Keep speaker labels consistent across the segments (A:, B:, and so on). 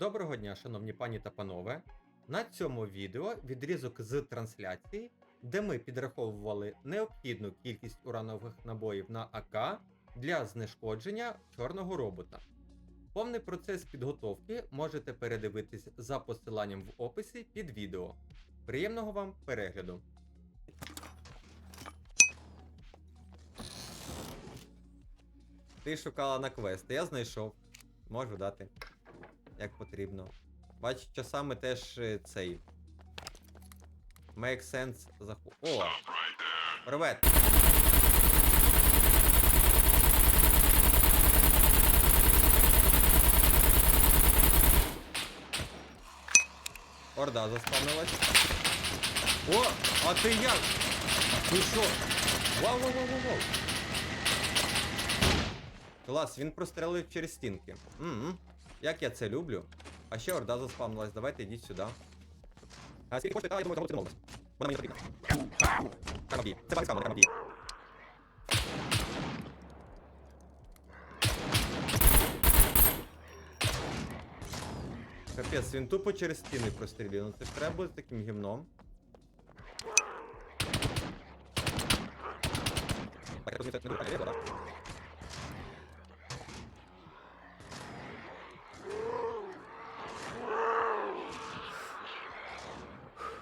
A: Доброго дня, шановні пані та панове. На цьому відео відрізок з трансляції, де ми підраховували необхідну кількість уранових набоїв на АК для знешкодження чорного робота. Повний процес підготовки можете передивитись за посиланням в описі під відео. Приємного вам перегляду! Ти шукала на квест, я знайшов. Можу дати. Як потрібно. Бачу, часами теж е, цей. Make sense заху. О! Привет! Орда заспавнилась. О! А ти як? Ти що? Вау, вау, вау, вау, вау! Клас, він прострелив через стінки. Ммм. Як я це люблю. А ще орда заспавнилась, давайте йдіть сюди. А скільки? А, я думаю, кому це. Вона мені потрібна. Треба бій. Це скамер, треба бій. Капець, він тупо через стіни прострілює. Ну це ж треба бути таким гімном. Так, я розумію, це не дуже так,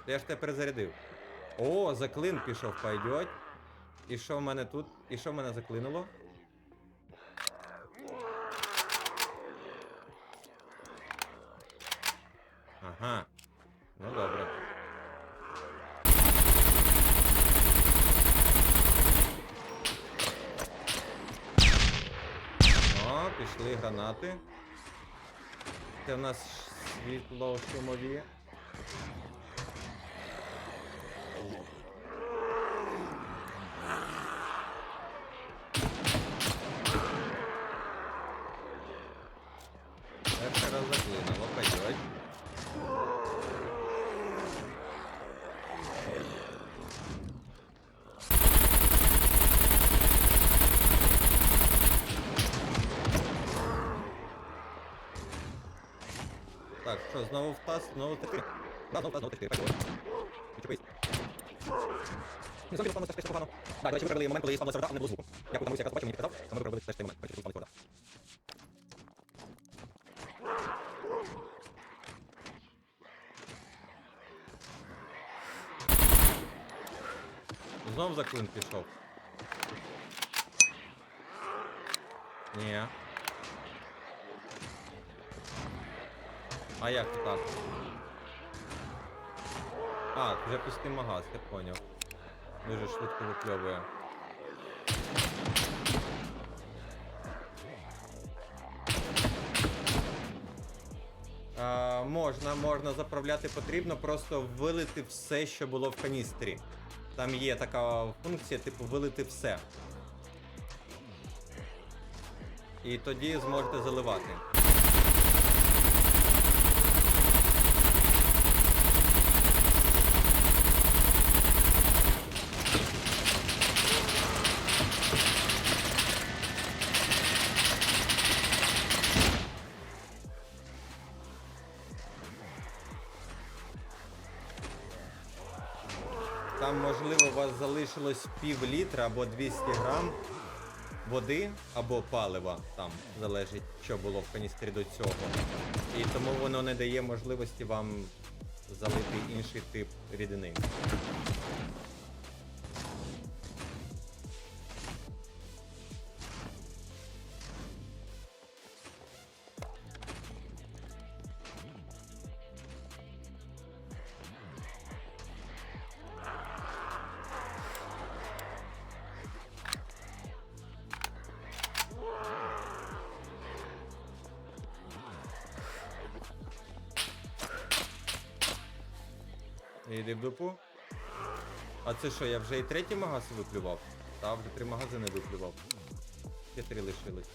A: я ж тебе перезарядив. О, заклин пішов, пойдеть. І що в мене тут? І що в мене заклинило? Ага. Ну добре. О, пішли гранати. Це в нас світло шумові. Перший раз заклинило, пойдет. Так, що, знову в таз, знову таки. Да, знову в таз, знову пойдет. Відчепись. Не зомбі спавнився теж погано. Так, до речі, момент, коли спавнився вода, а не було звуку. Дякую тому, яка бачив, мені підказав, а ми виправили теж цей момент, коли спавнився вода. Знов заклин пішов. Ні. А як так? А, вже пустий магаз, я поняв. Дуже швидко випльовує. А, можна, можна заправляти потрібно, просто вилити все, що було в каністрі. Там є така функція, типу, вилити все. І тоді зможете заливати. Там, можливо, у вас залишилось пів літра або 200 грам води або палива, там залежить, що було в каністрі до цього. І тому воно не дає можливості вам залити інший тип рідини. Іди в дупу. А це що, я вже і третій магаз виплював? Та, вже три магазини виплював. Ще три лишились.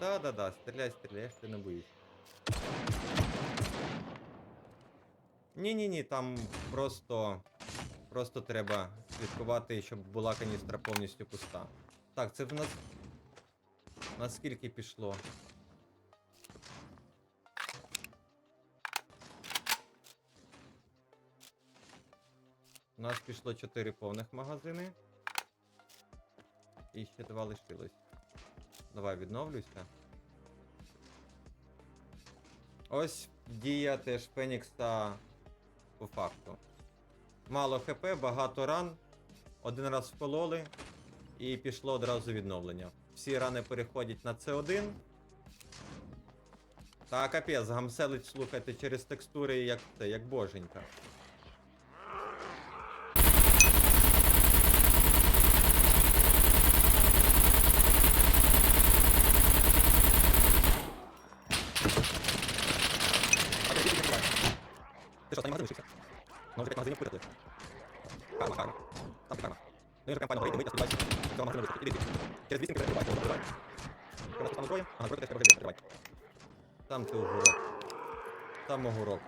A: Да-да-да, стріляй, стріляй, тебе не боюсь. Ні-ні-ні, там просто. Просто треба слідкувати, щоб була каністра повністю пуста. Так, це в нас. Наскільки пішло? У нас пішло 4 повних магазини. І ще два лишилось. Давай відновлюйся. Ось дія теж Фенікса по факту. Мало ХП, багато ран. Один раз вкололи, і пішло одразу відновлення. Всі рани переходять на С1. Та капець, гамселить, слухайте, через текстури як це, як боженька. Ти що, там магазин лишився? Ну, вже 5 магазинів курятли. Карма, карма. Там карма. Ну, вже кампанія горить, вийти, я сподіваюся. Цього магазину вистачить. Іди, іди. Через 200 перебивай, перебивай. Що у нас там зброя? Ага, зброя теж треба вже перебивай. Там ти огурок. Там огурок.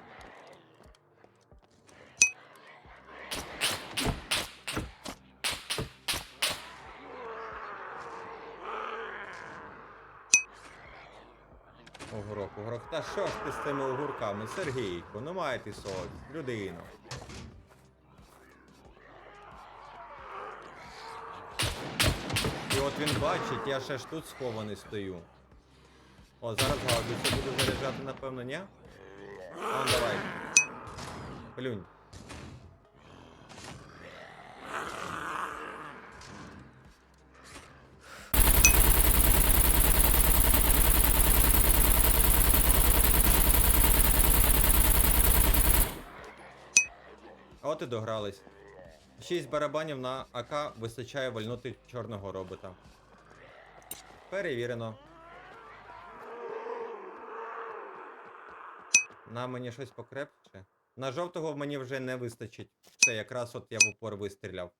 A: Огурок, огурок. Та що ж ти з цими огурками, Сергійко? Ну має ти совість, людино. І от він бачить, я ще ж тут схований стою. О, зараз гаубицю буду заряджати, напевно, ні? А, давай. Плюнь. От і догрались. Шість барабанів на АК вистачає вальнути чорного робота. Перевірено. На мені щось покрепче. На жовтого мені вже не вистачить. Це якраз от я в упор вистріляв.